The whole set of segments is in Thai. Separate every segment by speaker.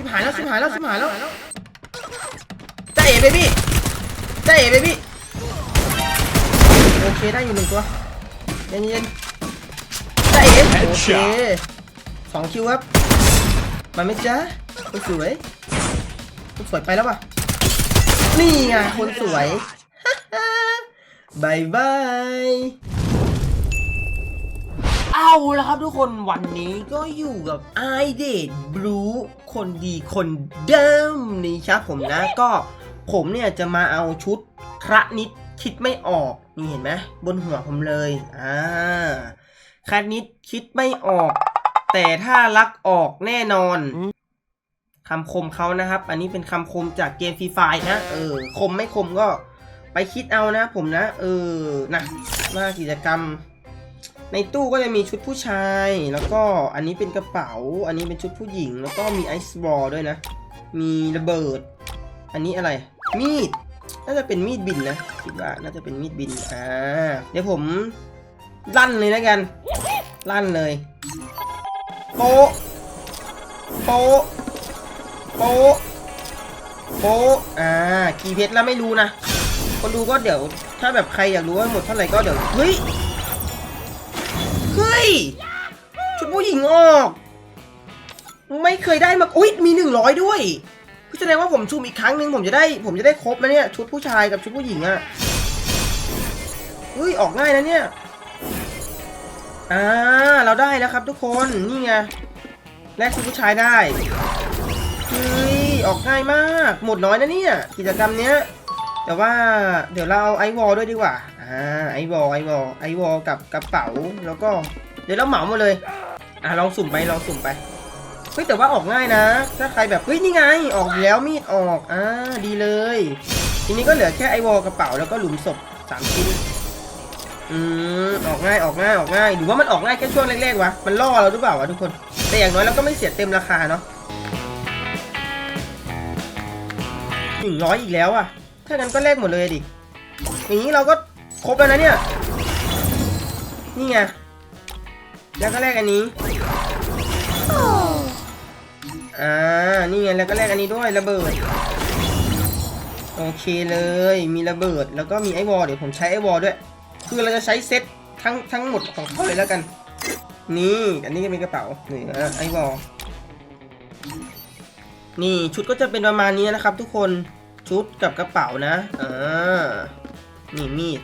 Speaker 1: ชิบหายแล้วชิบหายแล้วชิบหายแล้วจ้าเอ๋เบบี้จ้าเอ๋เบบี้โอเคได้อยู่หนึ่งตัวเย็นเย็นๆจ้าเอ๋โอเคสองคิวครับมาไหมจ๊ะคนสวยคนสวยไปแล้วป่ะนี่ไงคนสวยบายบาย เอาละครับทุกคนวันนี้ก็อยู่กับไอเดดบลูคนดีคนเดิมนี่ครับผมนะก็ผมเนี่ยจะมาเอาชุดพระนิดคิดไม่ออก นี่เห็นไหมบนหัวผมเลยอ่าคระนิดคิดไม่ออก แต่ถ้ารักออกแน่นอนคำคมเขานะครับ อันนี้เป็นคำคมจากเกมฟรีไฟนะเออคมไม่คมก็ไปคิดเอานะผมนะ เออนะว่ากิจกรรม ในตู้ก็จะมีชุดผู้ชาย แล้วก็อันนี้เป็นกระเป๋า อันนี้เป็นชุดผู้หญิง แล้วก็มีไอซ์บอลด้วยนะ มีระเบิด อันนี้อะไร มีด น่าจะเป็นมีดบินนะ คิดว่าน่าจะเป็นมีดบิน อ่า เดี๋ยวผมลั่นเลยแล้วกัน ลั่นเลย โป๊ะโป๊ะโป๊ะโป๊ะอ่า กี่เพชรแล้วไม่รู้นะ คนดูก็เดี๋ยว ถ้าแบบใครอยากรู้ว่าหมดเท่าไหร่ก็เดี๋ยว เฮ้ย ชุดผู้หญิงออก ไม่เคยได้มา อุ้ยมีหนึ่งร้อยด้วยคือแสดงว่าผมชุมอีกครั้งหนึ่งผมจะได้ ผมจะได้ครบนะเนี่ย ชุดผู้ชายกับชุดผู้หญิงอะเฮ้ย ออกง่ายนะเนี่ย อ่า เราได้แล้วครับทุกคน นี่ไง แลกชุดผู้ชายได้เฮ้ย ออกง่ายมาก หมดน้อยนะเนี่ย กิจกรรมเนี้ย แต่ว่าเดี๋ยวเราเอาไอวอลด้วยดีกว่า อ่า ไอวอลไอวอลไอวอลกับกระเป๋า แล้วก็ ดี๋ยวเราเหมาหมดเลย อะลองสุ่มไปลองสุ่มไป เฮ้ยแต่ว่าออกง่ายนะ ถ้าใครแบบเฮ้ยนี่ไง ออกแล้วมีดออก อ่าดีเลย ทีนี้ก็เหลือแค่ไอวอลกระเป๋าแล้วก็หลุมศพสามชิ้น อืมออกง่ายออกง่ายออกง่าย หรือว่ามันออกง่ายแค่ช่วงแรกๆวะ มันล่อเราหรือเปล่าวะทุกคน แต่อย่างน้อยเราก็ไม่เสียเต็มราคาเนาะหนึ่งร้อยอีกแล้วอะถ้างั้นก็แลกหมดเลยดิ อย่างนี้เราก็ครบแล้วนะเนี่ย นี่ไง แล้วก็แลกอันนี้อ่านี่ไงแล้วก็แลกอันนี้ด้วยระเบิดโอเคเลยมีระเบิดแล้วก็มีไอวอลเดี๋ยวผมใช้ไอวอลด้วย คือเราจะใช้เซตทั้งทั้งหมดของเขาเลยแล้วกัน นี่อันนี้ก็เป็นกระเป๋านี่นะไอวอลนี่ชุดก็จะเป็นประมาณนี้นะครับ ทุกคนชุดกับกระเป๋านะอ่านี่มีด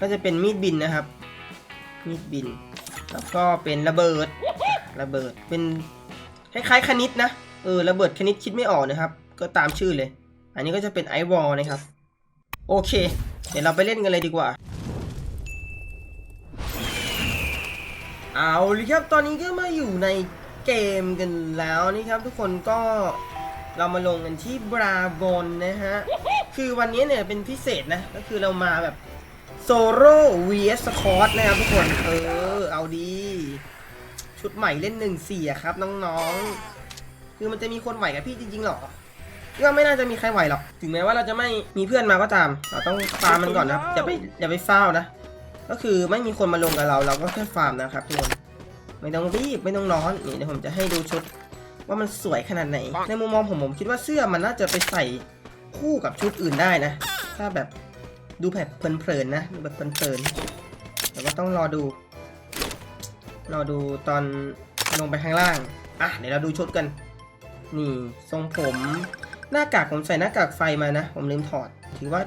Speaker 1: ก็จะเป็นมีดบินนะครับ มีดบิน แล้วก็เป็นระเบิด ระเบิด เป็นคล้ายๆคณิตนะ เออ ระเบิดคณิตคิดไม่ออกนะครับ ก็ตามชื่อเลย อันนี้ก็จะเป็นไอวอลนะครับ โอเค เดี๋ยวเราไปเล่นกันเลยดีกว่า เอาเลยครับ ตอนนี้ก็มาอยู่ในเกมกันแล้วนี่ครับ ทุกคนก็เรามาลงกันที่บราบอนนะฮะ คือวันนี้เนี่ยเป็นพิเศษนะ ก็คือเรามาแบบโซโล่ vs สคอตนะครับทุกคน เออ ดี ชุดใหม่เล่นหนึ่งสี่ครับ น้องๆ คือมันจะมีคนไหวกับพี่จริงๆหรอก็ไม่น่าจะมีใครไหวหรอก ถึงแม้ว่าเราจะไม่มีเพื่อนมาก็ตาม เราต้องฟาร์มมันก่อนนะอย่าไปอย่าไปเฝ้านะ ก็คือไม่มีคนมาลงกับเรา เราก็แค่ฟาร์มนะครับทุกคนไม่ต้องรีบไม่ต้องร้อนนี่เดี๋ยวผมจะให้ดูชุดว่ามันสวยขนาดไหน ในมุมมองผมผมคิดว่าเสื้อมันน่าจะไปใส่คู่กับชุดอื่นได้นะ ถ้าแบบดูแบบเพลินๆนะดูแบบเพลินๆแต่ว่าต้องรอดู รอดูตอนลงไปข้างล่าง อะ เดี๋ยวเราดูชุดกัน นี่ทรงผม หน้ากากผมใส่หน้ากากไฟมานะ ผมลืมถอด ถือว่า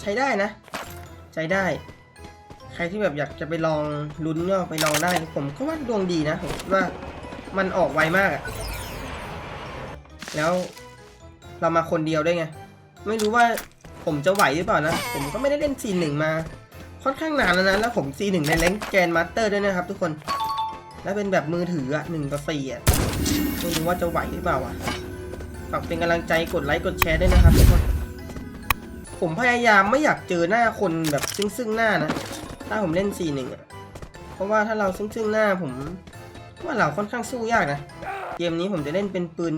Speaker 1: ใช้ได้นะ ใช้ได้ ใครที่แบบอยากจะไปลองลุ้นก็ไปลองได้ ผมก็ว่าดวงดีนะ ผมว่ามันออกไวมากอะแล้วเรามาคนเดียวได้ไง ไม่รู้ว่าผมจะไหวหรือเปล่านะ ผมก็ไม่ได้เล่นซีหนึ่งมา ค่อนข้างนานแล้วนะ แล้วผมซีหนึ่งในแรงแกนมาสเตอร์ด้วยนะครับทุกคน แล้วเป็นแบบมือถืออะหนึ่งต่อสี่อะไม่รู้ว่าจะไหวหรือเปล่าอะฝากเป็นกำลังใจกดไลค์กดแชร์ด้วยนะครับทุกคนผมพยายามไม่อยากเจอหน้าคนแบบซึ่งซึ่งหน้านะ ถ้าผมเล่นซีหนึ่งอะเพราะว่าถ้าเราซึ่งซึ่งหน้าผม ว่าเราค่อนข้างสู้ยากนะ เกมนี้ผมจะเล่นเป็นปืน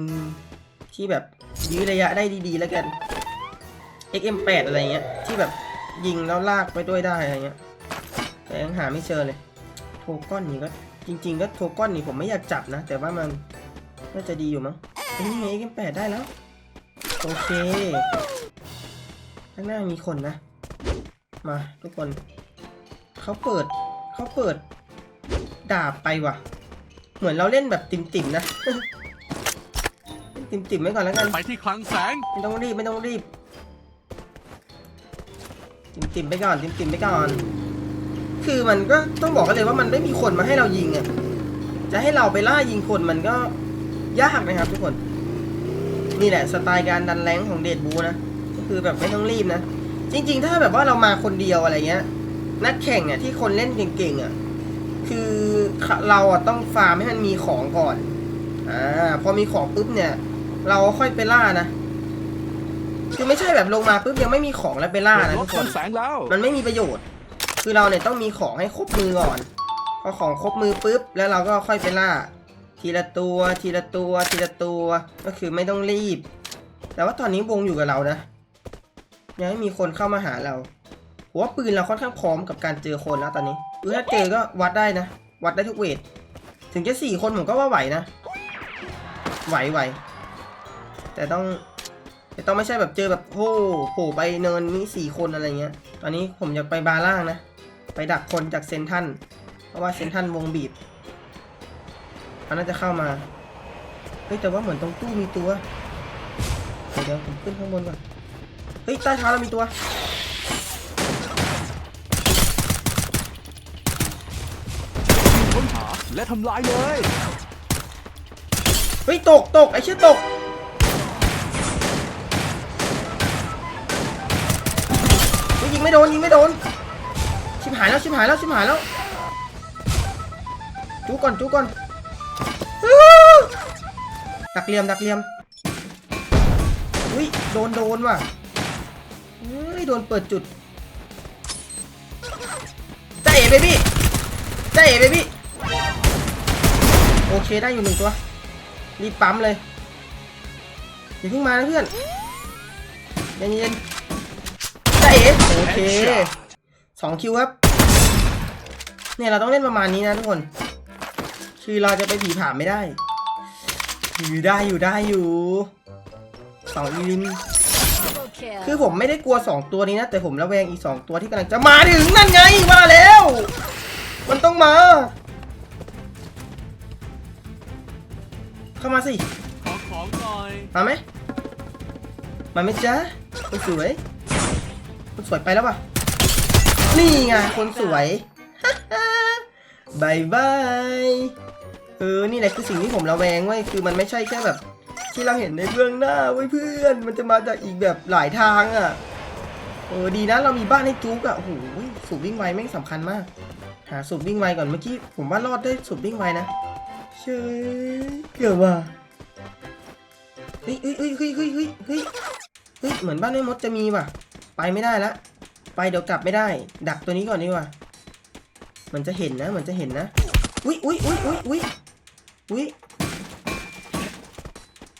Speaker 1: ที่แบบยื้อระยะได้ดีๆ แล้วกัน XM8 อะไรเงี้ย ที่แบบยิงแล้วลากไปด้วยได้อะไรเงี้ย แต่ยังหาไม่เจอเลย โทก้อนนี่ก็ จริง ๆ ก็โทก้อนนี่ผมไม่อยากจับนะ แต่ว่ามันน่าจะดีอยู่มั้งเอ้ยนี่ไงกันแปดได้แล้ว โอเค ข้างหน้ามีคนนะ มาทุกคน เขาเปิด เขาเปิด ดาบไปว่ะ เหมือนเราเล่นแบบติ่มๆนะเล่นติ่มๆไว้ก่อนแล้วกัน
Speaker 2: ไปที่คลังแสง
Speaker 1: ไม่ต้องรีบ ไม่ต้องรีบ ติ่มๆไปก่อน ติ่มๆไปก่อน คือมันก็ต้องบอกกันเลยว่ามันไม่มีคนมาให้เรายิงอะจะให้เราไปล่ายิงคนมันก็ยากนะครับทุกคน นี่แหละสไตล์การดันแรงของเดดบูนะก็คือแบบไม่ต้องรีบนะ จริง ๆ ถ้าแบบว่าเรามาคนเดียวอะไรเงี้ย นักแข่งอะที่คนเล่นเก่งๆอะคือเราอะต้องฟาร์มให้มันมีของก่อนอ่าพอมีของปุ๊บเนี่ย เราค่อยไปล่านะคือไม่ใช่แบบลงมาปุ๊บยังไม่มีของแล้วไปล่านะ
Speaker 2: ร
Speaker 1: ทุ
Speaker 2: ถ
Speaker 1: ก
Speaker 2: ค
Speaker 1: ค
Speaker 2: ลั
Speaker 1: น
Speaker 2: งแสงแล้ว
Speaker 1: มันไม่มีประโยชน์ คือเราเนี่ยต้องมีของให้ครบมือก่อนพอของครบมือปุ๊บ แล้วเราก็ค่อยไปล่า ทีละตัวทีละตัวทีละตัวก็คือไม่ต้องรีบ แต่ว่าตอนนี้วงอยู่กับเรานะยังไม่มีคนเข้ามาหาเราผมว่าปืนเราค่อนข้างพร้อมกับการเจอคนแล้วตอนนี้เออถ้าเจอก็วัดได้นะ วัดได้ทุกเวท ถึงจะสี่คนผมก็ว่าไหวนะ ไหวไหว แต่ต้องแต่ต้องไม่ใช่แบบเจอแบบโอ้โผล่ไปเนินมีสี่คนอะไรเงี้ย ตอนนี้ผมอยากไปบาร์ล่างนะ ไปดักคนจากเซนทรันเพราะว่าเซนทรันวงบีบเขาน่าจะเข้ามา เฮ้ยแต่ว่าเหมือนตรงตู้มีตัวเดี๋ยวเดี๋ยวผมขึ้นข้างบนก่อน เฮ้ยใต้เท้าเรามีตัว
Speaker 2: ค้นหาและทำลายเลย
Speaker 1: เฮ้ยตกตกไอ้เชี่ยตก เฮ้ยยิงไม่โดนยิงไม่โดนชิบหายแล้วชิบหายแล้วชิบหายแล้วจูก่อนจูก่อนดักเหลี่ยมดักเหลี่ยมอุ้ยโดนโดนว่ะเฮ้ยโดนเปิดจุดจ้าเอ๋เบบี้จ้าเอ๋เบบี้โอเคได้อยู่หนึ่งตัวรีบปั๊มเลยอย่าเพิ่งมานะเพื่อนเย็นเย็นๆจ้าเอ๋โอเคสองคิวครับ เนี่ยเราต้องเล่นประมาณนี้นะทุกคน คือเราจะไปผีผ่านไม่ได้ อยู่ได้อยู่ได้อยู่สองอีลิม
Speaker 3: Double kill.
Speaker 1: คือผมไม่ได้กลัวสองตัวนี้นะ แต่ผมระแวงอีกสองตัวที่กำลังจะมาถึงนั่นไงมาแล้ว มันต้องมา เข้ามาสิ
Speaker 2: ขอของหน่อย
Speaker 1: มาไหมมาไหมจ๊ะคนสวย คนสวยไปแล้วป่ะ นี่ไงคนสวย บายบายเออ นี่แหละคือสิ่งที่ผมระแวงไว้คือมันไม่ใช่แค่แบบ ที่เราเห็นในเบื้องหน้าไว้เพื่อน มันจะมาจากอีกแบบหลายทางอะเออดีนะเรามีบ้านให้จุกอะโอ้โหสูบวิ่งไวแม่งสำคัญมาก หาสูบวิ่งไวก่อนเมื่อกี้ผมว่ารอดได้สูบวิ่งไวนะเชยเกือบว่ะเฮ้ยเฮ้ยเฮ้ยเฮ้ยเฮ้ยเฮ้ยเฮ้ยเฮ้ยเหมือนบ้านแม่มดจะมีว่ะ ไปไม่ได้ละ ไปเดี๋ยวกลับไม่ได้ ดักตัวนี้ก่อนดีกว่า มือนจะเห็นนะเหมือนจะเห็นนะ อุ้ยอุ้ยอุ้ยอุ้ยอุ้ยอุ้ย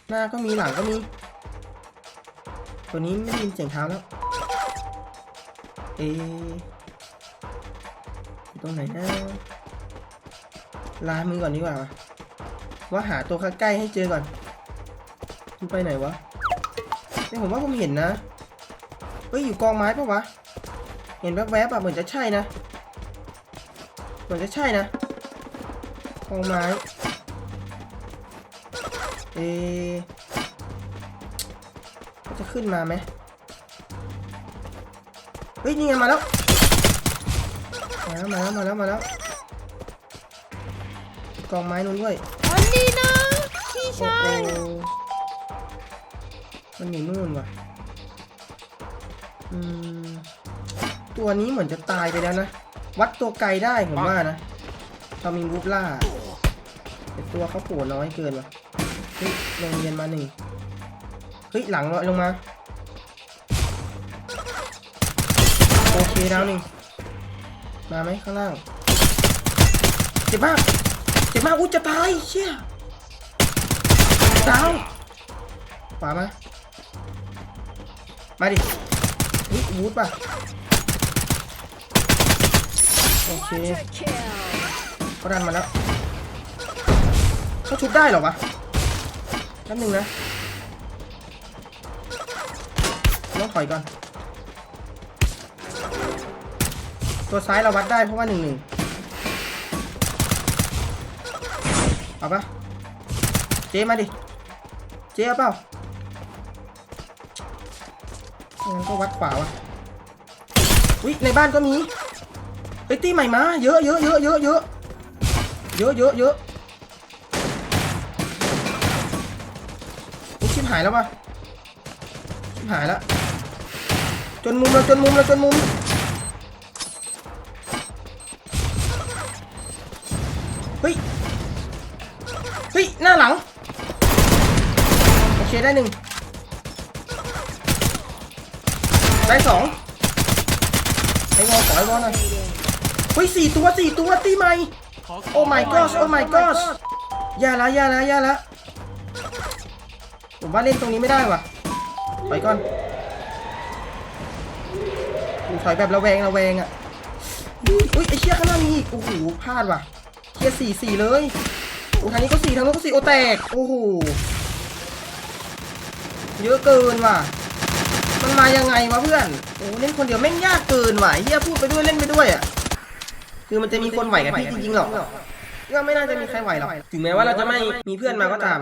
Speaker 1: หน้าก็มีหลังก็มี ตัวนี้ไม่ได้ยินเสียงเท้าแล้ว เออตรงไหนนะลามือก่อนดีกว่าว่าหาตัวใกล้ให้เจอก่อนมันไปไหนวะนี่ผมว่าผมเห็นนะ เฮ้ยอยู่กองไม้ปะวะ เห็นแวบๆอะเหมือนจะใช่นะ มือนจะใช่นะกองไม้ เอะเขาจะขึ้นมาไหมเฮ้ย นี่ไงมาแล้ว มาแล้ว มาแล้ว มาแล้ว มาแล้ว กองไม้นู้นด้วย
Speaker 3: อันนี้นะพี่ชาย
Speaker 1: โอ้โหมันอยู่นู่นว่ะ อืม ตัวนี้เหมือนจะตายไปแล้วนะ วัดตัวไกลได้ผมว่านะทามิงรูปล่าแต่ตัวเขาโผล่น้อยเกินว่ะเฮ้ยลงเรียนมาหนึ่งเฮ้ยหลังลงมา โอเคดาวหนึ่งมาไหมข้างล่าง เจ็บมาก เจ็บมากอุ้ยจะตายเชี่ยดาวขวามา มาดิอุ๊ยวูดป่ะ โอ เค
Speaker 3: Quadra kill.
Speaker 1: เขาดันมาแล้วเขาชุบได้หรอวะไป๊บนึงนะต้องถอยก่อน ตัวซ้ายเราวัดได้เพราะว่าหนึ่งหนึ่งเอาปะเจ๊มาดิ เจ๊เอาเปล่างั้นก็วัดขวาวะอุ้ยในบ้านก็มี ฮ้ยตีใหม่มาเยอะเยอะเยอะเยอะเยอะเยอะเยอะเยอะชิบหายแล้ววะชิบหายแล้วจนมุมแล้วจนมุมแล้วจนมุมเฮ้ยเฮ้ยหน้าหลังโอเคได้หนึ่งได้สองไอ้วอลขอไอ้วอลหน่อย เฮ้ยสี่ตัวสี่ตัวตีใหม่โอ้ my god โอ้ my god อย่าละอย่าละอย่าละผมว่าเล่นตรงนี้ไม่ได้ว่ะถอยก่อนกูถอยแบบระแวงระแวงอะอุ้ยไอ้เชี่ยข้างหน้ามีอีกโอ้โหพลาดว่ะเชี่ยสี่สี่เลยโอ้ทางนี้ก็สี่ทางนู้นก็สี่โอแตกโอ้โหเยอะเกินว่ะ มันมายังไงวะเพื่อนโอ้เล่นคนเดียวแม่งยากเกินว่ะเฮียพูดไปด้วยเล่นไปด้วยอะ คือมันจะมีคนไหวกับพี่จริงๆหรอกก็ไม่น่าจะมีใครไหวหรอก ถึงแม้ว่าเราจะไม่มีเพื่อนมาก็ตาม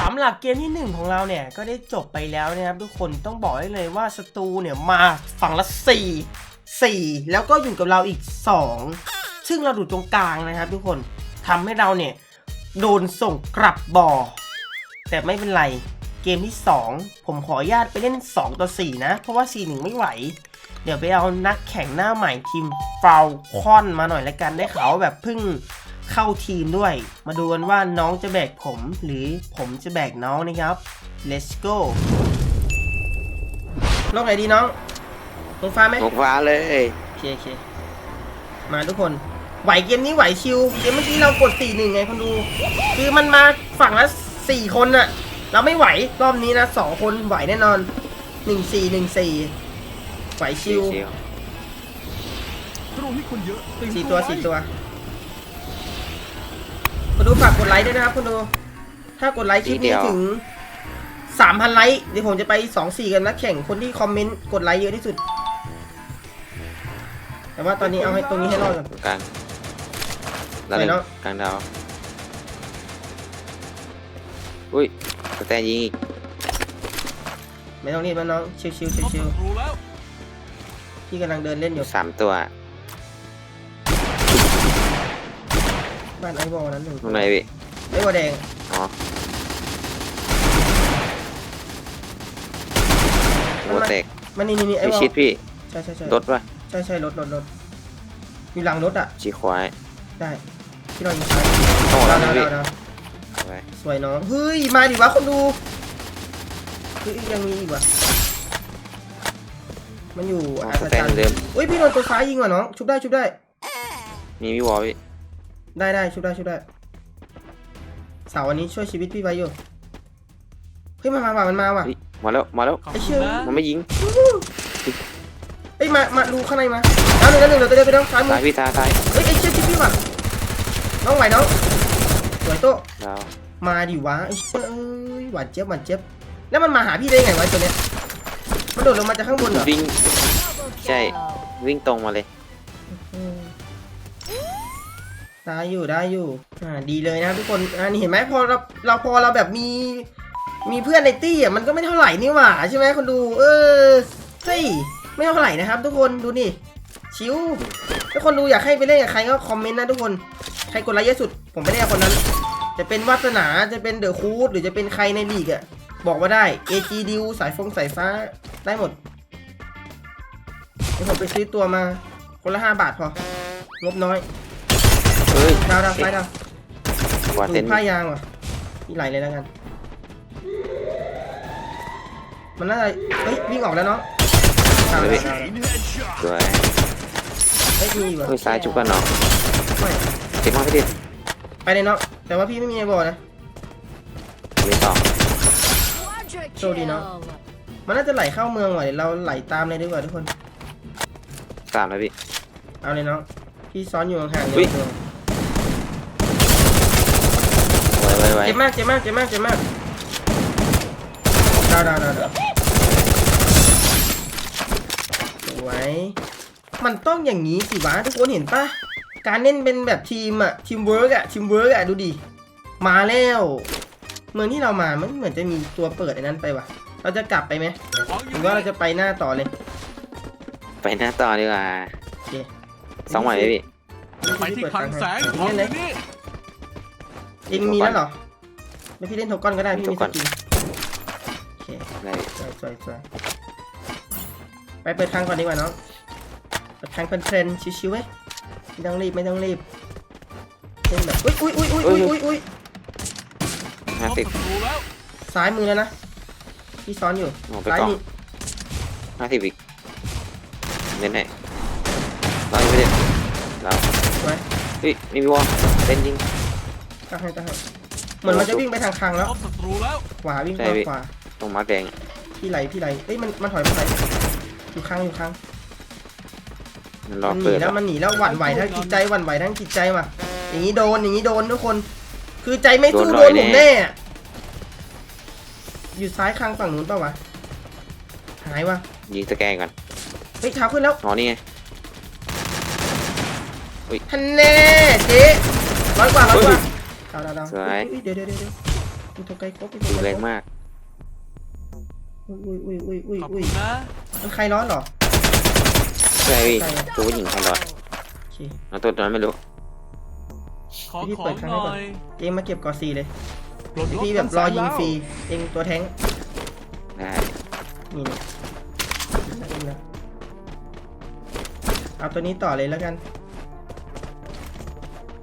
Speaker 1: สำหรับเกมที่หนึ่งของเราเนี่ย ก็ได้จบไปแล้วนะครับทุกคนต้องบอกได้เลยว่าศัตรูเนี่ยมาฝั่งละ 4 4 แล้วก็อยู่กับเราอีก 2 ซึ่งเราดูตรงกลางนะครับ ทุกคนทำให้เราเนี่ย โดนส่งกลับบ่อ แต่ไม่เป็นไรเกมที่ 2 ผมขออนุญาตไปเล่น 2 ต่อ 4 นะ เพราะว่า 4 1 ไม่ไหว เดี๋ยวไปเอานักแข่งหน้าใหม่ทีมฟาวคอนมาหน่อยละกันได้ข่าวว่าแบบเพิ่งเข้าทีมด้วย มาดูกันว่าน้องจะแบกผม หรือผมจะแบกน้องนะครับ let's go ลงไหนดีน้องลงฟ้าไหม
Speaker 4: หกฟ้าเลย
Speaker 1: โอเคโอเคมาทุกคนไหวเกมนี้ไหวชิวเกมเมื่อกี้เรากด4 1ไงคนดู คือมันมาฝั่งละ4คนน่ะเราไม่ไหวรอบนี้นะ2คนไหวแน่นอน1 4 1 4 ไหวชิว
Speaker 2: ตรงนี้คนเยอะเต็ม
Speaker 1: สี่ตัว
Speaker 2: ไสี่
Speaker 1: ตัวคนดูฝากกดไลค์ด้วยนะครับคนดู ถ้ากดไลค์คลิปนี้ถึง3,000ไลค์เดี๋ยวผมจะไป2-4กันนักแข่งคนที่คอมเมนต์กดไลค์เยอะที่สุด แต่ว่าตอนนี้เอาให้ตรงนี้ให้รอดก่อน
Speaker 4: กลางแล้ว
Speaker 1: ไหนเนอะ
Speaker 4: กลางดาวอุ้ยสแตนยิงอีก
Speaker 1: ไม่ต้องรีบนะน้อง ชิวๆชิว
Speaker 2: เข้าศัตรูแล้ว
Speaker 1: ๆ พี่กำลังเดินเล่นอยู่
Speaker 4: สามตัว
Speaker 1: บ้านไอ้บอลนั้นหนึ่ง
Speaker 4: ตรงไหนพี่
Speaker 1: ไอ้บอลแดง
Speaker 4: อ๋อโมเตก
Speaker 1: มันนี่นี่นี่ไอ้
Speaker 4: พี่
Speaker 1: บอล
Speaker 4: ชิดพี่
Speaker 1: ใช่ใช่ใช่
Speaker 4: รถป่ะ
Speaker 1: ใช่ใช่รถรถรถอยู่หลังรถอะ
Speaker 4: ชี้ควาย
Speaker 1: ได้พี่เรายิงซ้าย
Speaker 4: โอ้แล้ว
Speaker 1: ดาว
Speaker 4: พี่
Speaker 1: ดาวดาว
Speaker 4: เอาไป
Speaker 1: สวยน้องเฮ้ยมาดิวะคนดูเฮ้ยยังมีอีกวะ มันอยู่
Speaker 4: อ๋อ
Speaker 1: อา
Speaker 4: ส
Speaker 1: ส
Speaker 4: แตน
Speaker 1: จัน
Speaker 4: เดิม
Speaker 1: อุ้ยพี่โดนตัวซ้ายยิงว่ะน้อง ชุบได้ชุบได้
Speaker 4: มีพี่วอลพี่
Speaker 1: ได้ได้ชุบได้ชุบได้ เสาร์วันนี้ช่วยชีวิตพี่ไว้อยู่ เฮ้ยมันมาว่ะมันมาว่ะ
Speaker 4: เฮ้ยมาแล้วมาแล้ว
Speaker 2: ขอบ
Speaker 1: ไอ้
Speaker 2: คุ
Speaker 1: เชี่
Speaker 2: ณ
Speaker 1: ย
Speaker 2: นะ
Speaker 4: มันไม่ยิง
Speaker 1: เอ้ยมามาดูข้างในมาแล้วหนึ่งแล้วหนึ่งเดี๋ยวเดี๋ยวเดี๋ยวซ้ายมื
Speaker 4: ตา
Speaker 1: อย
Speaker 4: พี่ตายตาย
Speaker 1: เฮ้ยไอ้เชี่ยชิบพี่ว่ะ น้องไหวน้องสวยโตะ
Speaker 4: ดาว
Speaker 1: มาดิวะไอ้เชี่ยเอ้ยหวานเจี๊ยบหวานเจี๊ยบแล้วมันมาหาพี่ได้ไงวะตัวเนี้ย มันโดดลงมาจากข้างบนเหรอ
Speaker 4: วิ่ง
Speaker 3: Double
Speaker 4: Chạy.
Speaker 3: kill.
Speaker 4: วิ่งตรงมาเลย
Speaker 1: อืมได้อยู่ได้อยู่ อ่าดีเลยนะครับทุกคนอ่านี่เห็นไหมพอเราเราพอเราแบบมี มีเพื่อนในตี้อะมันก็ไม่เท่าไหร่นี่หว่าใช่ไหมคนดู เออเฮ้ยไม่เท่าไหร่นะครับ ทุกคนดูนี่ชิวถ้าคนดูอยากให้ไปเล่นกับใครก็คอมเมนต์นะทุกคนใครกดไลค์เยอะสุด ผมไม่ได้คนนั้น จะเป็นวาสนาจะเป็นเดอะคูดหรือจะเป็นใครในลีกอะ บอกว่าได้ AG ดิวสายฟงสายฟ้าได้หมดเดี๋ยวผมไปซื้อตัวมาคนละห้าบาทพองบน้อย
Speaker 4: เฮ้ย
Speaker 1: ดาวดาวซ้ายดาว
Speaker 4: กว่า
Speaker 1: ถุ
Speaker 4: เต็น
Speaker 1: งผ้ายางว่ะนี่ไหลเลยแล้วกัน มันน่าจะเฮ้ยวิ่งออกแล้วน้องดาวดาวดาว
Speaker 4: สวย
Speaker 1: เฮ้ยมีอยู่ว่ะ
Speaker 4: เฮ้ยซ้ายจุกกันเนาะ
Speaker 1: ไม่
Speaker 4: เจ็บมากพี่ดิ
Speaker 1: ไปเลยน้องแต่ว่าพี่ไม่มีไอ้บอลนะ
Speaker 4: มีสอง
Speaker 3: Quadra
Speaker 1: Sorry,
Speaker 3: kill.
Speaker 1: no. มันน่าจะไหลเข้าเมืองว่ะเดี๋ยวเราไหลตามเลยดีกว่าทุกคน
Speaker 4: สามแล้วพี่
Speaker 1: เอาเลยน้องพี่ซ้อนอยู่ห่างๆ
Speaker 4: อุ๊
Speaker 1: เดี๋ย
Speaker 4: ยไว้ไว้ไว้
Speaker 1: เจ็บมากเจ็บมากเจ็บมากเจ็บมากดาวดาวดาวดาวสวยมันต้องอย่างนี้สิวะทุกคนเห็นปะการเล่นเป็นแบบทีมอะทีมเวิร์กอะทีมเวิร์กอะดูดิมาแล้ว เมืองที่เรามามันเหมือนจะมีตัวเปิดไอ้นั้นไปวะเราจะกลับไปไหม
Speaker 2: ของอ
Speaker 1: ห
Speaker 2: ยู่
Speaker 1: รือว่าเราจะไปหน้าต่อเลย
Speaker 4: ไปหน้าต่อดีกว่า
Speaker 1: โอเค
Speaker 4: สองไหวไหมพี่
Speaker 2: ไปที่คลังแสงของอยู่นี่
Speaker 1: เองมีแล้วเหรอไม่พี่เล่นโทก้อนก็ได้พี่มีสกินโอเค
Speaker 4: ได้
Speaker 1: สวยสวยสวยไปเปิดครั้งก่อนดีกว่าน้องเปิดครั้งเพลินๆชิวๆเว้ยไม่ต้องรีบไม่ต้องรีบเล่นแบบอุ้ยอุ้ยอุ้ยอุ้ยอุ้ยอุ้ยอุ้ย
Speaker 4: ห้า
Speaker 2: พบ
Speaker 4: สิบ
Speaker 2: ศัตรูแล้ว
Speaker 1: ซ้ายมือแล้วนะพี่ซ้อนอยู่
Speaker 4: โอ้ไป
Speaker 1: ซ้าย
Speaker 4: กล่อง
Speaker 1: มี
Speaker 4: ห้าสิบอีกเล่นไหนเรายังไม่เล่นเรา
Speaker 1: ไว้
Speaker 4: เฮ้ยไม่มีวอลเล่นยิง
Speaker 1: ตั้งให้ตั้งให้เหมือนมันจะวิ่งไปทางคลังแล้ว
Speaker 2: พบศัตรูแล้ว
Speaker 1: ขวาวิ่ง
Speaker 4: ใช่
Speaker 1: ไป
Speaker 4: พี่
Speaker 1: ขวา
Speaker 4: ตรงมาร์กแดงอะ
Speaker 1: พี่ไหลพี่ไหลเอ้ยมันมันถอยมันถอยอยู่คลังอยู่คลัง
Speaker 4: มันรอ
Speaker 1: มันห
Speaker 4: เปิ
Speaker 1: นี
Speaker 4: ด
Speaker 1: แล้วมันหนีแล้วหวั่นไหวทั้งจิตใจหวั่นไหวทั้งจิตใจว่ะอย่างนี้โดนอย่างนี้โดนทุกคน คือใจไม่สู้โดนผมแน่อะอยู่ซ้ายคลังฝั่งนู้นเปล่าวะ หายวะ
Speaker 4: ยิงสแกนก่อน
Speaker 1: เฮ้ยเท้าขึ้นแล้ว
Speaker 4: อ๋อนี่ไง
Speaker 1: ทันแน่เจ๊ร้อยกว่าร้อยกว่าดาวดาวดาวอุ๊เดี๋ยวเดี๋ยวเดี๋ยวเดี๋ยวมีตัวไกลครบมีตัว
Speaker 4: ยิง
Speaker 1: ไกล
Speaker 4: แร
Speaker 1: ค
Speaker 4: ง
Speaker 1: รบ
Speaker 4: มาก
Speaker 1: อุ้ยอุ้ยอุ้ยอุ้ย
Speaker 2: ขอบ
Speaker 1: อุ้
Speaker 2: คุ
Speaker 1: ย
Speaker 2: ณนะ
Speaker 1: มันใครร้อนเหรอ
Speaker 4: ใช่พี่
Speaker 1: ใช่ครับ
Speaker 4: ตัวผู้หญิงไฮรอด
Speaker 1: โอเค
Speaker 4: เอาตัวตัวนั้นไม่รู้
Speaker 2: ขอ
Speaker 1: พี่
Speaker 2: ขอ
Speaker 1: เปิ
Speaker 2: ง
Speaker 1: ดครั้ง
Speaker 2: ห
Speaker 1: ให้
Speaker 2: น่
Speaker 1: ก่
Speaker 2: อ
Speaker 1: อน
Speaker 2: ย
Speaker 1: เองมาเก็บกอซีเลย
Speaker 2: ปลดล็อก
Speaker 1: พี่แบบรอยิงฟรีเองตัวแท้ง
Speaker 4: ได้
Speaker 1: นี่นี่นี่นะเอาตัวนี้ต่อเลยแล้วกัน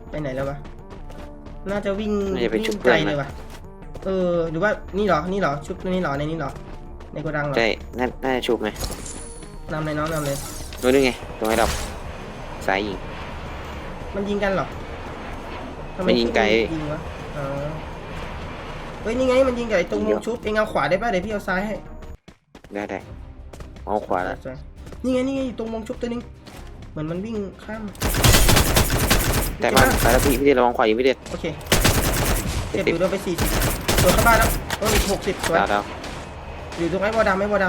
Speaker 1: ไปไหนแล้ววะน่าจะวิ่ง
Speaker 4: น่าจะไป
Speaker 1: วิ่
Speaker 4: ชุบ
Speaker 1: ง
Speaker 4: เพื่
Speaker 1: ไก
Speaker 4: อ
Speaker 1: ล
Speaker 4: น
Speaker 1: เลย
Speaker 4: นะ
Speaker 1: วะเออหรือว่านี่เหรอนี่เหรอชุบตัวนี้เหรอในนี้เหรอในโกดังเหรอ
Speaker 4: ใช่น่าน่าจะชุบไหม
Speaker 1: นำเลยน้องนำเลย
Speaker 4: นู้นนี่ไงตรงไอ้ดอกสายยิง
Speaker 1: มันยิงกันเหรอ ทำ
Speaker 4: มันยิงไกล
Speaker 1: ยิงวะอ๋อเฮ้ยนี่ไงมันยิงไก่ตรง
Speaker 4: ยิง
Speaker 1: มุ
Speaker 4: เดี
Speaker 1: ม
Speaker 4: ยว
Speaker 1: ชุบเองเอาขวาได้ป่ะเดี๋ยวพี่เอาซ้ายให้
Speaker 4: ได้ได้เอาขวาแล้ว
Speaker 1: สวยๆนี่ไงนี่ไงอยู่ตรงมุมชุบตัวนึงเหมือนมันวิ่งข้าม
Speaker 4: แต่มาไปแล้วพี่พี่เดชระวังขวายิงพี่เดช
Speaker 1: โอเค
Speaker 4: เจ็
Speaker 1: เจ็
Speaker 4: ด
Speaker 1: บ
Speaker 4: สิ
Speaker 1: อบยู่โดนไปสี่สิบตัวเข้าบ้านแล้วโดนอีกหกสิบสวย
Speaker 4: ดาวดาว
Speaker 1: อยู่ตรงไอ้บอดำไอ้บอด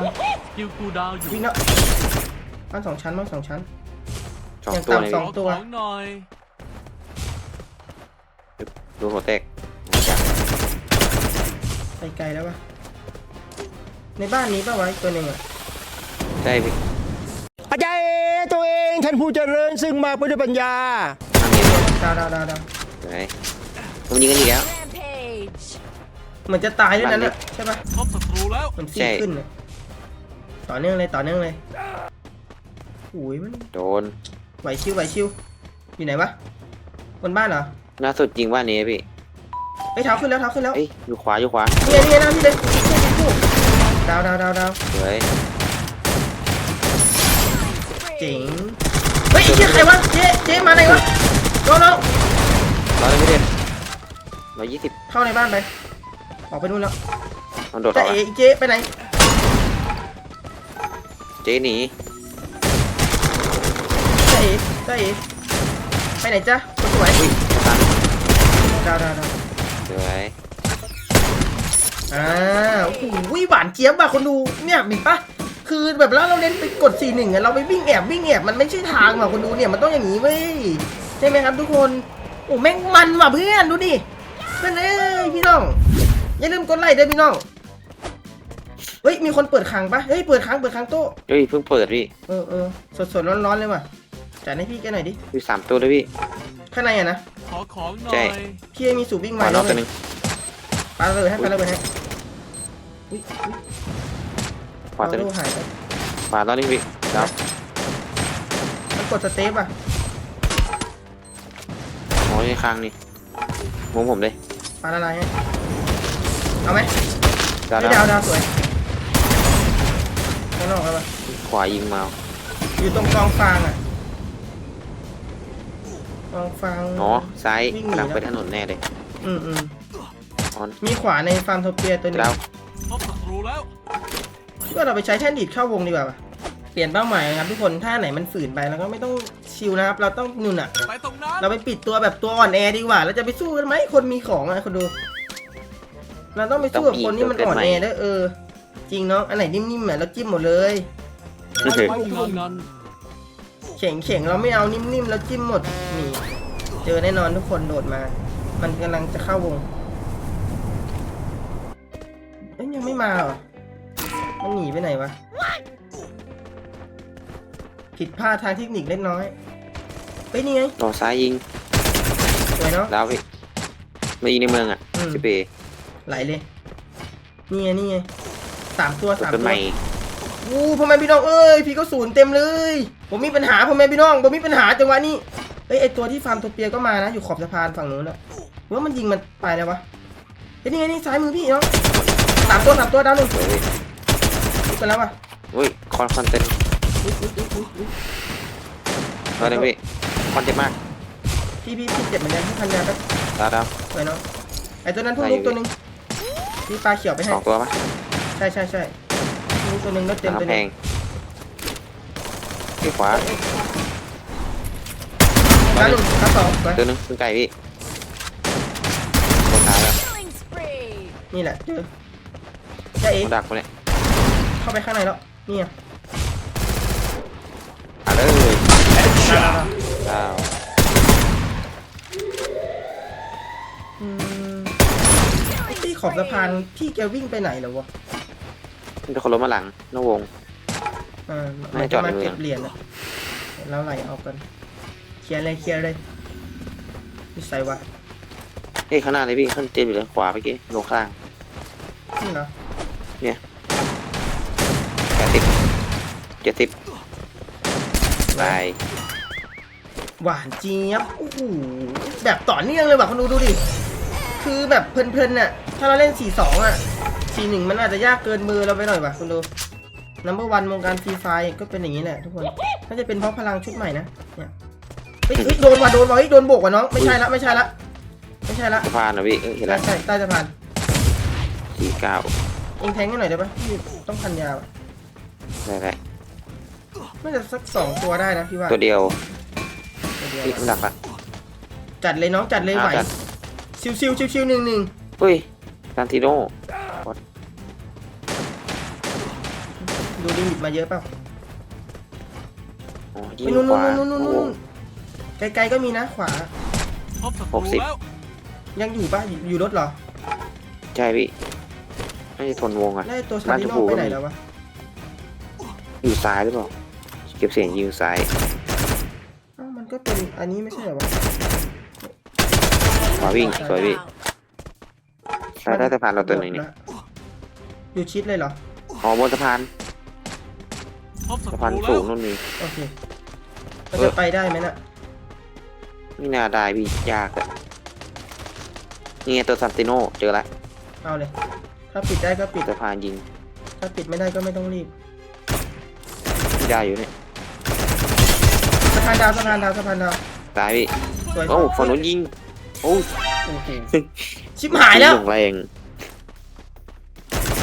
Speaker 2: คิวคูลดาวน์อยู่ำ
Speaker 1: วิ่งแล้วบ้านสองชั้นบ้านสองชั้น
Speaker 4: สอง
Speaker 1: อย่าง
Speaker 4: ตัว
Speaker 1: ต่ำ
Speaker 4: เลย
Speaker 1: สอง
Speaker 2: ขอ
Speaker 1: ตัว
Speaker 2: ของหน่อย
Speaker 4: ดูหัวแตก
Speaker 1: ไปไกลแล้วปะในบ้านนี้ป่าวะอีกตัวหนึ่งอะ
Speaker 4: ใช่พี่
Speaker 5: อาจารย์ตัวเองท่านผู้เจริญซึ่งมาเพื่อด้วยปัญญา
Speaker 4: ข้างนี้เลย
Speaker 1: ดาวดาวดาวดาว
Speaker 4: ไหนผมยิงกันอีกแล้ว
Speaker 3: Rampage.
Speaker 1: เหมือนจะตายด้วยนั้นอะใช่ปะ
Speaker 2: พบศัตรูแล้ว
Speaker 1: เหมือนซี
Speaker 4: ใช่
Speaker 1: ขึ้นเลยต่อเนื่องเลยต่อเนื่องเลยโอ้ยมัน
Speaker 4: โดน
Speaker 1: ไหวชิวไหวชิวอยู่ไหนวะบนบ้านเหรอ
Speaker 4: ล่าสุดยิงว่านี้พี่
Speaker 1: เฮ้ยเท้าขึ้นแล้วเท้าขึ้นแล้ว
Speaker 4: เอ้ยอยู่ขวาอยู่ขวา
Speaker 1: นี่ไงนี่ไงนะพี่เลยคู่ดาวดาวดาวดาว
Speaker 4: สวย
Speaker 1: เจ๋งเฮ้ยไอ้เหี้ยใครวะเจ๊เจ๊มาไหนวะน้องน้อง
Speaker 4: ร้อยเลยพี่เดชร้อยยี่สิบ
Speaker 1: เข้าในบ้านไปออกไปนู่นแล้ว
Speaker 4: มันโดดอ
Speaker 1: จะ
Speaker 4: อก
Speaker 1: เอ๋
Speaker 4: อะ
Speaker 1: อีเจ๊ไปไหน
Speaker 4: เจ๊หนี
Speaker 1: จะเอ๋จะเอ๋ไปไหนจ๊ะคนสวย
Speaker 4: อุ้ยตัน
Speaker 1: ดาวดาวดาว
Speaker 4: สวย
Speaker 1: อ่าโอ้โหหวานเจี๊ยบว่ะคนดูเนี่ยเห็นปะคือแบบแล้วเราเล่นไปกด4 1อะเราไปวิ่งแอบวิ่งแอบมันไม่ใช่ทางว่ะคนดูเนี่ยมันต้องอย่างนี้เว้ยใช่ไหมครับทุกคนโอ้แม่งมันว่ะเพื่อนดูดิเพื่อนเอ้ยพี่น้องอย่าลืมกดไลค์ด้วยพี่น้องเฮ้ยมีคนเปิดคลังปะเฮ้ยเปิดคลังเปิดคลังโต๊ะ
Speaker 4: เฮ้ยเพิ่งเปิดพี่
Speaker 1: เออเออสดสดร้อนร้อนๆเลยว่ะ จัดให้พี่แกหน่อยดิ
Speaker 4: อยู่สามตัวเลยพี่
Speaker 1: ข้างในอะนะ
Speaker 2: ขอของหน่
Speaker 4: ใช่
Speaker 2: อย
Speaker 1: พี่ให้มีสูบวิ่ง
Speaker 4: ข
Speaker 1: มา
Speaker 4: วานอก
Speaker 1: เล
Speaker 4: ตัวยหนึ่ง
Speaker 1: ปาระเบิดให้ปาระเบิดให้อุ้ยอุ้ย
Speaker 4: ขวาตัวหนึง
Speaker 1: เอหายไป
Speaker 4: ขวาตัวหนึงพี่ดาว
Speaker 1: มันกดสเตปอะ
Speaker 4: โอ้ยข้างนี่มุมผมเลย
Speaker 1: ปาละลายให้เอาไหม
Speaker 4: ดาว
Speaker 1: ไม่
Speaker 4: ดา
Speaker 1: ดาววดาวสวยข้างนอกแล้วปะ
Speaker 4: ขวายิงมา
Speaker 1: อยู่ตรงกองฟางอะ กองฟาง
Speaker 4: อ๋อซ้าย
Speaker 1: วิ่งหนี
Speaker 4: กำลังไป
Speaker 1: แล้ว
Speaker 4: ถนนแน่เลย
Speaker 1: อืมอืม
Speaker 4: ออน
Speaker 1: มีขวาในฟาร์มโทเปียตัวหนึ
Speaker 4: ดางว
Speaker 2: พบศัตรูแล้ว
Speaker 1: ก็เราไปใช้แท่นดีดเข้าวงดีกว่าปะเปลี่ยนเป้าหมายนะครับทุกคนถ้าไหนมันฝืนไปเราก็ไม่ต้องชิลนะครับ เราต้องนุ่นอะ
Speaker 2: ไปตรงนั้น
Speaker 1: เราไปปิดตัวแบบตัวอ่อนแอดีกว่าเราจะไปสู้กันไหมคนมีของอะคนดู เราต้องไปสู้กับคนที่มันอ่อนแอเด้อเออ จริงเนาะอันไหนนิ่มๆอะเราจิ้มหมดเลย
Speaker 2: ไปไปงานนั้น
Speaker 1: เข่งเข่งๆเราไม่เอานิ่มๆแล้วจิ้มหมดนี่เจอแน่นอนทุกคนโดดมา มันกำลังจะเข้าวงเอ้ยยังไม่มาเหรอมันหนีไปไหนวะผิดพลาดทางเทคนิคเล็กน้อยเฮ้ยนี่ไง
Speaker 4: รอซ้ายยิง
Speaker 1: สวยเนาะ
Speaker 4: ดาวพี่ไม่ยิงในเมืองอะ
Speaker 1: อืม
Speaker 4: สิเป
Speaker 1: ไหลเลย นี่ไงนี่ไงสามตัว
Speaker 4: กด
Speaker 1: สาม
Speaker 4: ต้น
Speaker 1: ตัว
Speaker 4: ไม้
Speaker 1: อู้พ่อแม่พี่น้องเอ้ยพี่ก็ศูนย์เต็มเลยผมมีปัญหาพ่อแม่พี่น้องผมมีปัญหาจังหวะนี้เฮ้ยไอตัวที่ฟาร์มโทเปียก็มานะ อยู่ขอบสะพานฝั่งนู้นนะหรือว่ามันยิงมันไปแล้ววะเฮ้ยนี่ไงนี่ซ้ายมือพี่น้องสามตัวสามตัวดาวหนึ่ง
Speaker 4: สวยพี่
Speaker 1: ยิงไปแล้ววะ
Speaker 4: อุ้ยคอนคอนเทนต์
Speaker 1: อุ๊ยอุ๊ยอุ๊ยอุ๊ยอุ๊ย
Speaker 4: มาเลยพี่คอนเจ็บมาก
Speaker 1: พี่พี่พี่เจ็บเหมือนกันพี่พันยาก็
Speaker 4: ดาวดาว
Speaker 1: สวยเนาะไอตัวนั้นเพุ่ง
Speaker 4: ได้อยู่
Speaker 1: ลุกตัวหนึ่งพี่ปลาเขียวไปให้
Speaker 4: สองตัวปะ
Speaker 1: ใช่ใช่ใช่ ลุกตัวหนึ่งรถเต็มตัวห
Speaker 4: น้ำแพ
Speaker 1: นึ่
Speaker 4: ง
Speaker 1: ง
Speaker 4: ที่ขวา
Speaker 1: ดาวหนึ่งครับสองสวย
Speaker 4: ตัวหนึงขึ้นไก่พี่ตัวท้ายแล้ว
Speaker 3: Killing spree.
Speaker 1: นี่แหละเจอใช่เอ๋
Speaker 4: มันดักมาเนี่ย
Speaker 1: เข้าไปข้างในแล้วนี่ไง
Speaker 4: อะเลย
Speaker 1: ดาวดาวดาว
Speaker 4: ดาว
Speaker 1: อืมไอ้ที่ขอบสะพานพี่แกวิ่งไปไหนแล้ววะ
Speaker 4: มันจะคนล้มมาหลังนอกวง
Speaker 1: อ่า
Speaker 4: ไม่
Speaker 1: มัน
Speaker 4: จ
Speaker 1: จะ
Speaker 4: อดใน
Speaker 1: มา
Speaker 4: เมือง
Speaker 1: เก็บเหรียญอะแล้วไหลออกกันเคลียร์เลยเคลียร์เลยนี่ใส่วะ
Speaker 4: เฮ้ยข้างหน้าเลยพี่ข้างเจ็บอยู่เลยขวาเมื่อกี้ลงข้าง
Speaker 1: นี่เหรอ
Speaker 4: แปดสิบเจ็ดสิบตาย
Speaker 1: หวานเจี๊ยบโอ้โหแบบต่อเนื่องเลยว่ะคนดูดูดิ คือแบบเพลินๆน่ะ ถ้าเราเล่น 4 2 อะ 4 1มันอาจจะยากเกินมือเราไปหน่อยว่ะคุณดูนัมเบอร์วันวงการฟรีไฟก็เป็นอย่างนี้แหละทุกคนน่าจะเป็นเพราะพลังชุดใหม่นะเนี่ยเฮ้ยเฮ้ยโดนว่ะโดนว่ะเฮ้ยโดนโบกว่ะน้องไม่ใช่ละไม่ใช่ละไม่ใช่ละ
Speaker 4: สะพานเหรอพี่เออเห็น
Speaker 1: ใช่
Speaker 4: แล้ว
Speaker 1: ใช่ใต้สะพาน
Speaker 4: สี่เก้า
Speaker 1: เองแทงให้หน่อยได้ปะพี่ต้องพันยาว่ะ
Speaker 4: ได้ได้
Speaker 1: น่าจะสักสองตัวได้นะพี่ว่า
Speaker 4: ตัวเดียว
Speaker 1: ตัวเดียว
Speaker 4: พี่มันดักละ
Speaker 1: จัดเลยน้องจัดเลยไหว
Speaker 4: อะจัด
Speaker 1: ชิวชิวชิวชิวหนึ่งหนึ่ง
Speaker 4: เฮ้ยซานติโน่
Speaker 1: ดูลิมิตมาเยอะเปล่า
Speaker 4: อ๋อยิ
Speaker 1: ไป
Speaker 4: ง
Speaker 1: นู่น
Speaker 4: ข
Speaker 1: นู่น
Speaker 4: วา
Speaker 1: นู่นนู่นนู่นไกลๆก็มีนะขวา
Speaker 2: พบศัต
Speaker 4: ห
Speaker 2: รู
Speaker 4: กสิบ
Speaker 2: แล้ว
Speaker 1: ยังอยู่ปะอยู่อยู่รถเหรอ
Speaker 4: ใช่พี่ไม่ได้ทนวงอะ
Speaker 1: แล้วไอ้ตัวซา
Speaker 4: บ้าน
Speaker 1: ดิ
Speaker 4: ชม
Speaker 1: โน
Speaker 4: พู
Speaker 1: ไป
Speaker 4: ก็
Speaker 1: ไหน
Speaker 4: มี
Speaker 1: แล้ววะ
Speaker 4: อยู่ซ้ายหรือเปล่าเก็บเสียงยิงซ้าย
Speaker 1: อ้าวมันก็เป็นอันนี้ไม่ใช่เหรอวะ
Speaker 4: ขวาวิ่งสวยพี่
Speaker 3: Out.
Speaker 4: ซ้ายใต้สะพานเราตัวหนึง
Speaker 1: หม
Speaker 4: นี่
Speaker 1: ดละอยู่ชิดเลยเหรอ
Speaker 4: อ๋อบนสะพาน
Speaker 2: พบศั
Speaker 4: สะ
Speaker 2: ต
Speaker 4: พาน
Speaker 2: รู
Speaker 4: สู
Speaker 2: แล้ว
Speaker 4: งนู่นมี
Speaker 1: โอเคมันจะไปได้ไหมน่ะ
Speaker 4: ไม่น่าได้พี่ยากอะนี่ไงตัวซานติโน่เจอละ
Speaker 1: เอาเลย ถ้าปิดได้ก็ปิด
Speaker 4: สะพานยิง
Speaker 1: ถ้าปิดไม่ได้ก็ไม่ต้องรีบ
Speaker 4: ไม่ได้อยู่เนี่ย
Speaker 1: สะพานดาวสะพานดาวสะพานดาว
Speaker 4: ตายพี่
Speaker 1: สวย
Speaker 4: โอ้ฝั่งนู้นยิงโอ้
Speaker 1: โอเคชิบหายแล้ว
Speaker 4: งแรง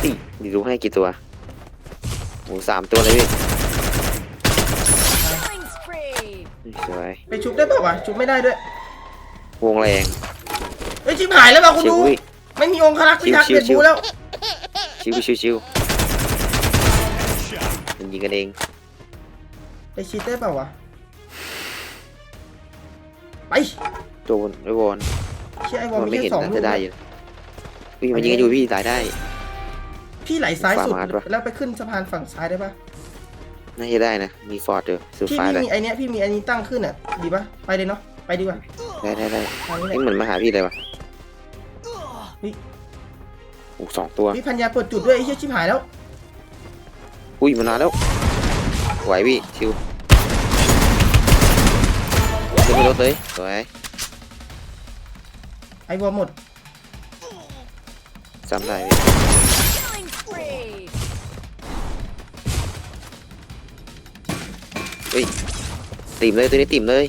Speaker 4: นี่ดีรู้ให้กี่ตัวโอ้สามตัวเลยพี่
Speaker 3: Killing spree.
Speaker 4: สวย
Speaker 1: ไปชุบได้เปล่าวะชุบไม่ได้ด้วย
Speaker 4: วงแรง
Speaker 1: เฮ้ยชิบหายแล้วว่ะคุณ
Speaker 4: ชิว
Speaker 1: ดู
Speaker 4: พี่
Speaker 1: ไม่มีองค์ครักษ์พิทักษ์
Speaker 4: ชิว
Speaker 1: เด็ด
Speaker 4: ชิว
Speaker 1: บูแล้ว
Speaker 4: ชิวชิวชิวมันยิงกันเอง
Speaker 1: ไปชิดได้เปล่าวะไป
Speaker 4: โดนไอ้วอน
Speaker 1: เชี่ยไอ้วอล
Speaker 4: มัน
Speaker 1: มี
Speaker 4: ไม่
Speaker 1: แค่
Speaker 4: เห็น
Speaker 1: สอง
Speaker 4: นะ
Speaker 1: ลู
Speaker 4: จะ
Speaker 1: ก
Speaker 4: ได้
Speaker 1: นะ
Speaker 4: อยู่พี่มันยิงกันอยู่พี่ตายได้
Speaker 1: พี่ไหลซ้ายสุด
Speaker 4: ขวามาปะ
Speaker 1: แล้วไปขึ้นสะพานฝั่งซ้ายได้ปะ
Speaker 4: น่าจะได้นะ มีฟอร์ดอยู่สุด
Speaker 1: พี่
Speaker 4: ฟ้า
Speaker 1: พี่
Speaker 4: เลย
Speaker 1: มีไอเนี้ยพี่มีอันนี้ตั้งขึ้นอะดีปะไปเลยเนาะไปดีกว่า
Speaker 4: ได้ได้ได้
Speaker 1: ทางนี้แห
Speaker 4: นี่
Speaker 1: ละ
Speaker 4: เหมือนมาหาพี่เลยวะ
Speaker 1: นี่
Speaker 4: โอ้สองตัว
Speaker 1: พี่พันยาเปิดจุดด้วยไอ้เหี้ยชิบหายแล้ว
Speaker 4: อุ้ยมานานแล้ว ไหวพี่ชิวขึ้นไปรถเลยสวย
Speaker 1: ไอวอลหมด
Speaker 4: ซ้ำได้พี่ ฮ้ยติ่มเลยตัวนี้ติ่มเลย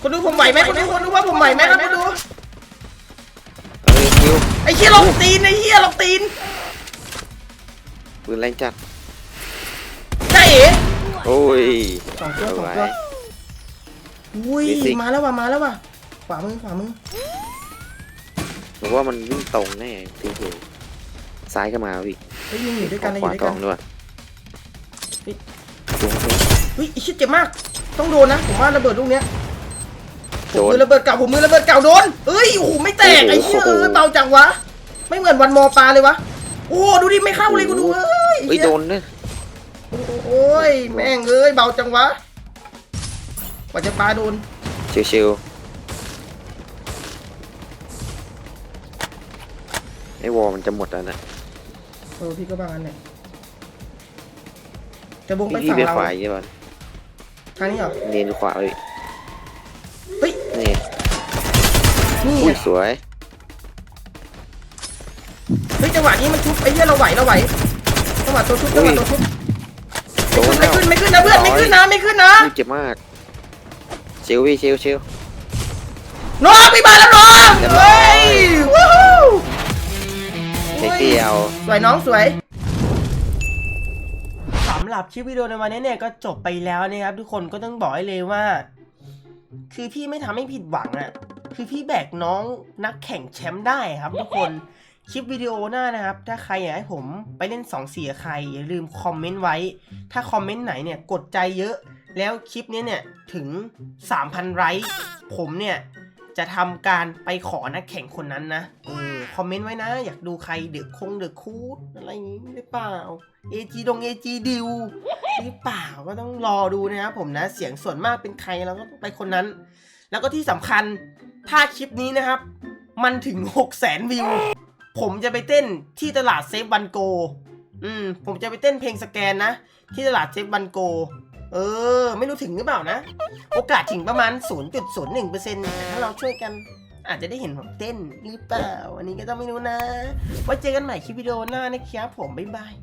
Speaker 1: คนดูผมไหวไหมคนดูคนดูว่าผมไหวไหมครับคนดู
Speaker 4: เอาเลยชิว
Speaker 1: ไอ้เหี้ยลงตีนไอ้เหี้ยลงตีน
Speaker 4: ปืนแรงจัด
Speaker 1: ได้เอ๋
Speaker 4: โอ้ย
Speaker 1: สองตัวสอง
Speaker 4: ไหว
Speaker 1: ตัวอุ้ย
Speaker 4: มีสิ
Speaker 1: มาแล้วว่ะมาแล้วว่ะขวามือขวามือ
Speaker 4: ผมว่ามันวิ่งตรงแน่ทีหูซ้ายก็มาพี่
Speaker 1: เฮ้ยยังอยู่ด้วยกันเลยอ
Speaker 4: ขวา
Speaker 1: ยู่ด้วย
Speaker 4: ตร
Speaker 1: กัน
Speaker 4: งด้วย
Speaker 1: เฮ้ย
Speaker 4: สูงสูง
Speaker 1: เฮ้ยไอ้ชิดเจ็บมาก ต้องโดนนะ ผมว่าระเบิดลูกเนี้ยผ
Speaker 4: โด
Speaker 1: ม
Speaker 4: น
Speaker 1: มือระเบิดเก่าผมมือระเบิดเก่าโดนเอ้ยโอ้โหไม่แตกไอ้เชี่ย
Speaker 4: โอ้
Speaker 1: เอ
Speaker 4: โห
Speaker 1: อเบาจังวะ ไม่เหมือนวันมอปลาเลยวะ โอ้โหดูดิไม่เข้าเลยกูดูเอ้ย
Speaker 4: เฮ้ยโดนเนี่ย
Speaker 1: โอ้ยแม่งเอ้ยเบาจังวะกว่าจะปลาโดน
Speaker 4: ชิวๆไอ้วอลมันจะหมดแล้วนะ
Speaker 1: เออพี่ก็บ้างนั้นแหละจะบงไป
Speaker 4: พี่
Speaker 1: ฝั่ง
Speaker 4: ไป
Speaker 1: เรา
Speaker 4: ขวาใช่ป่ะ
Speaker 1: ทางนี้เหรอ
Speaker 4: เนียนขวาเลย
Speaker 1: เฮ้ย
Speaker 4: นี่
Speaker 1: นี่
Speaker 4: อุ้
Speaker 1: ไง
Speaker 4: ยสวย
Speaker 1: เฮ้ยจังหวะนี้มันทุบไอ้เหี้ยเราไหวเราไหวจังหวะตัวทุบจังหวะตัวทุบ
Speaker 4: โดน
Speaker 1: ไม่
Speaker 4: แล้ว
Speaker 1: ขึ้นไม่ขึ้นนะเพื่อนไม่ขึ้นนะไม่ขึ้นนะ
Speaker 4: อุ้ยเจ็บมากชิวพี่ชิวชิว
Speaker 1: น้องพี่มาแล้วน้อง
Speaker 4: เรียบร้อ
Speaker 1: เฮ้
Speaker 4: ย
Speaker 1: ยว้าว
Speaker 4: เด็กเดียว
Speaker 1: สวยน้องสวยสำหรับคลิปวิดีโอในวันนี้เนี่ยก็จบไปแล้วนะครับ ทุกคนก็ต้องบอกให้เลยว่า คือพี่ไม่ทำให้ผิดหวังอะคือพี่แบกน้องนักแข่งแชมป์ได้ครับ ทุกคนคลิปวิดีโอหน้านะครับ ถ้าใครอยากให้ผมไปเล่น2องเสียใคร อย่าลืมคอมเมนต์ไว้ ถ้าคอมเมนต์ไหนเนี่ยกดใจเยอะ แล้วคลิปนี้เนี่ยถึง 3,000 ไลค์ผมเนี่ยจะทำการไปขอนักแข่งคนนั้นนะออ คอมเมนต์ไว้นะ อยากดูใครเดือดคงเดือดคูดอะไรอย่างนี้หรือเปล่า AG ดง AG ดิวหรือเปล่าก็ต้องรอดูนะครับผมนะเสียงส่วนมากเป็นใครเราก็ต้องไปคนนั้น แล้วก็ที่สำคัญถ้าคลิปนี้นะครับ มันถึง6 0แสนวิว ผมจะไปเต้นที่ตลาดเซฟบันโก อืม ผมจะไปเต้นเพลงสแกนนะ ที่ตลาดเซฟบันโก เออ ไม่รู้ถึงหรือเปล่านะ โอกาสถึงประมาณ 0.01%แต่ถ้าเราช่วยกัน อาจจะได้เห็นผมเต้นหรือเปล่า อันนี้ก็ต้องไม่รู้นะ ไว้เจอกันใหม่คลิปวิดีโอหน้านะครับผม บ๊ายบาย